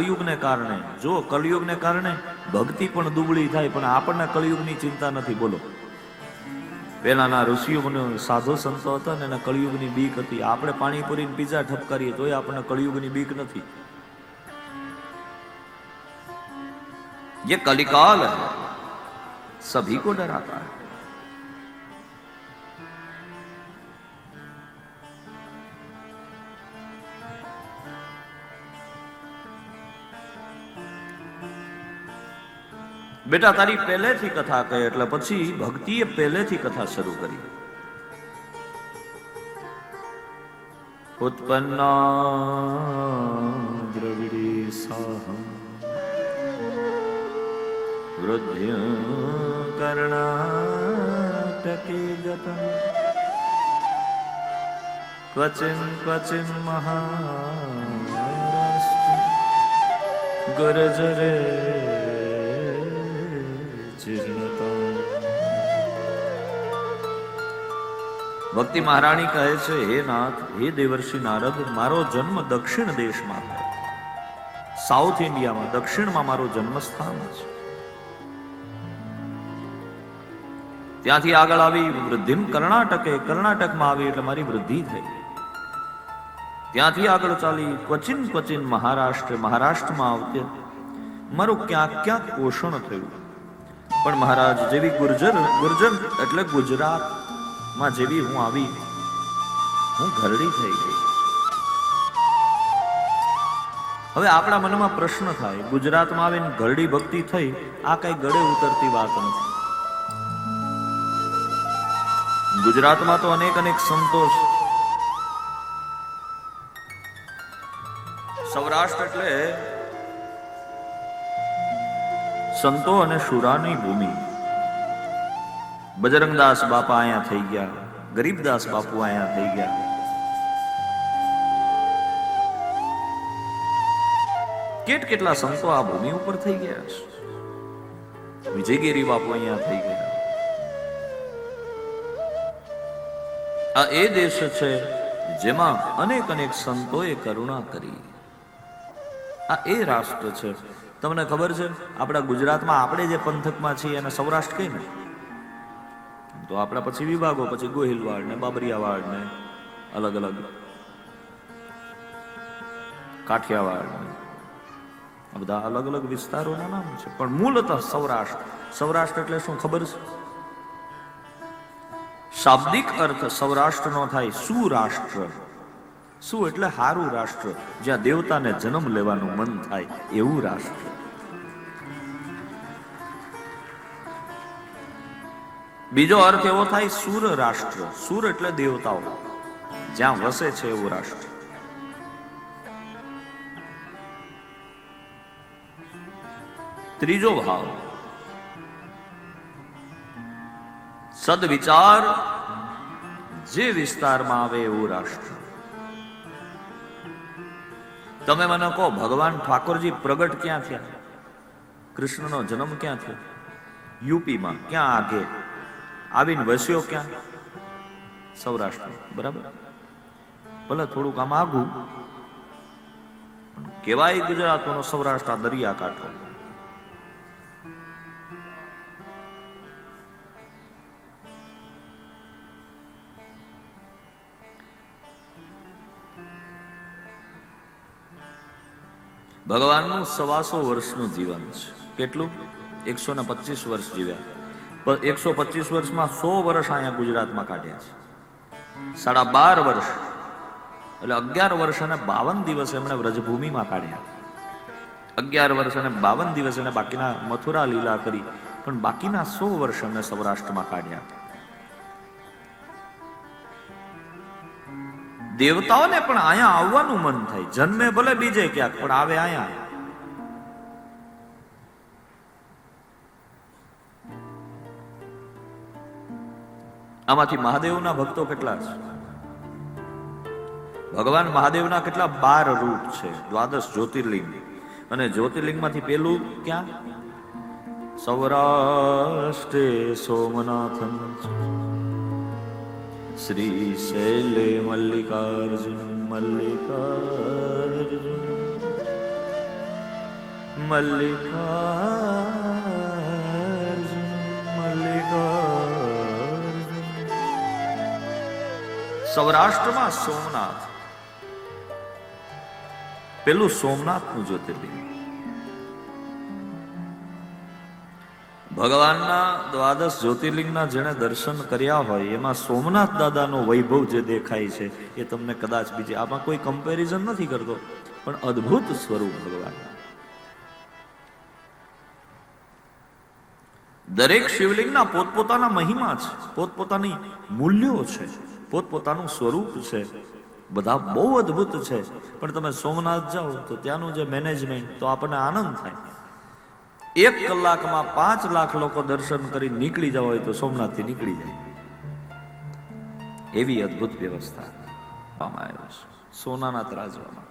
કળિયુગને કારણે જો કળિયુગને કારણે ભક્તિ પણ દુબળી થાય પણ આપણને કળિયુગની ચિંતા નથી બોલો પેલાના ઋષિઓનો સાધુ સંતો હતા ને એને કળિયુગની બીક હતી આપણે પાણીપુરી ને પીઝા ઠપકારીએ તોય આપણને કળિયુગની બીક નથી ये कलिकाल है सभी को डराता है બેટા, તારી પહેલેથી કથા કહે એટલે પછી ભક્તિએ પહેલેથી કથા શરૂ કરી. ઉત્પન્ના દ્રવિડી સાહમ વૃદ્ધ્ય કર્ણાટકે ગતમ ક્વચિન ક્વચિન મહારાષ્ટ્ર. ગરજરે જીર્ણતા ભક્તિ મહારાણી કહે છે, હે નાથ, હે દેવર્ષિ નારદ, મારો જન્મ દક્ષિણ દેશમાં થયો. સાઉથ ઇન્ડિયામાં દક્ષિણમાં મારો જન્મસ્થાન છે ત્યાંથી આગળ આવી વૃદ્ધિ કર્ણાટકે, કર્ણાટકમાં આવી એટલે મારી વૃદ્ધિ થઈ. ત્યાંથી આગળ ચાલી ક્વચિન ક્વચિન મહારાષ્ટ્ર, મહારાષ્ટ્રમાં આવતે. મારું ક્યાંક ક્યાંક પોષણ થયું. પણ મહારાજ, જેવી ગુર્જર ગુર્જર એટલે ગુજરાતમાં જેવી હું આવી હું ઘરડી થઈ ગઈ. હવે આપણા મનમાં પ્રશ્ન થાય, ગુજરાતમાં આવીને ઘરડી ભક્તિ થઈ, આ કઈ ગળે ઉતરતી વાત નથી. ગુજરાતમાં તો અનેક અનેક સંતોષ સૌરાષ્ટ્ર એટલે સંતો અને શુરાની ભૂમિ. બજરંગદાસ બાપા અહીંયા થઈ ગયા, ગરીબદાસ બાપુ અહીંયા થઈ ગયા. કેટ કેટલા સંતો આ ભૂમિ ઉપર થઈ ગયા છે? વિજયગીરી બાપુ અહીંયા થઈ ગયા. આ એ દેશ છે જેમાં અનેક અનેક સંતોએ કરુણા કરી. આ એ રાષ્ટ્ર છે તમને ખબર છે? આપણા ગુજરાતમાં આપણે જે પંથકમાં છીએ એને સૌરાષ્ટ્ર કહીએ ને તો આપણા પછી વિભાગો, પછી ગોહિલવાડ ને બાબરિયાવાડ ને અલગ અલગ. કાઠિયાવાડ ને. આ બધા અલગ અલગ વિસ્તારોના નામ છે. પણ મૂળતઃ સૌરાષ્ટ્ર. સૌરાષ્ટ્ર એટલે શું ખબર છે? શાબ્દિક અર્થ સૌરાષ્ટ્રનો થાય સુરાષ્ટ્ર. સુ એટલે હારું રાષ્ટ્ર જ્યાં દેવતાને જન્મ લેવાનું મન થાય એવું રાષ્ટ્ર? બીજો અર્થ એવો થાય, સુર રાષ્ટ્ર. સુર એટલે દેવતાઓ. જ્યાં વસે છે એવું રાષ્ટ્ર. ત્રીજો ભાવ. સદવિચાર જે વિસ્તારમાં આવે એવું રાષ્ટ્ર. તમે મને કહો, ભગવાન ઠાકોરજી પ્રગટ ક્યાં થયા? કૃષ્ણનો જન્મ ક્યાં થયો? યુપીમાં ક્યાં આગે? આવીને વસ્યો ક્યાં? સૌરાષ્ટ્ર બરાબર? ભલે થોડુંક આમ આઘું કેવાય ગુજરાતનો સૌરાષ્ટ્ર દરિયા દરિયાકાંઠો. ભગવાનનું સવાસો વર્ષનું જીવન છે. કેટલું? એકસો ને પચીસ વર્ષ જીવ્યા. એકસો પચીસ વર્ષમાં સો વર્ષ અહીંયા ગુજરાતમાં કાઢ્યા છે. સાડા બાર વર્ષ. એટલે અગિયાર વર્ષ અને બાવન દિવસ એમણે વ્રજભૂમિમાં કાઢ્યા. અગિયાર વર્ષ અને બાવન દિવસ એને બાકીના મથુરા લીલા કરી. પણ બાકીના સો વર્ષ એમણે સૌરાષ્ટ્રમાં કાઢ્યા. દેવતાઓને પણ અહીંયા આવવાનું મન થાય. જન્મે ભલે બીજે ક્યાંક, પણ આવે અહીંયા આમાંથી મહાદેવના ભક્તો કેટલા છે? ભગવાન મહાદેવના કેટલા બાર રૂપ છે. દ્વાદશ જ્યોતિર્લિંગ. અને જ્યોતિર્લિંગમાંથી પેલું ક્યાં? સૌરાષ્ટ્રે સોમનાથન શ્રી શૈલે મલ્લિકાર્જુન મલ્લિકાર્જુન મલ્લિકાર્જુન મલ્લિકાર્જુન સૌરાષ્ટ્રમાં સોમનાથ પેલું સોમનાથનું જ્યોતિર્લિંગ. ભગવાનના દ્વાદશ જ્યોતિર્લિંગના જેણે દર્શન કર્યા હોય, એમાં સોમનાથ દાદાનો વૈભવ જે દેખાય છે, એ તમને કદાચ બીજે, આમાં કોઈ કમ્પેરિઝન નથી કરતો, પણ અદ્ભુત સ્વરૂપ ભગવાન. દરેક શિવલિંગના પોતપોતાના મહિમા છે, પોતપોતાની મૂલ્યો છે, પોતપોતાનું સ્વરૂપ છે, બધા બહુ અદ્ભુત છે. પણ તમે સોમનાથ જાઓ, તો ત્યાંનું જે મેનેજમેન્ટ તો આપણને આનંદ થાય. એક કલાકમાં પાંચ લાખ લોકો દર્શન કરી નીકળી જવા હોય તો સોમનાથથી નીકળી જાય. એવી અદ્ભુત વ્યવસ્થા સોનાના ત્રાજવામાં.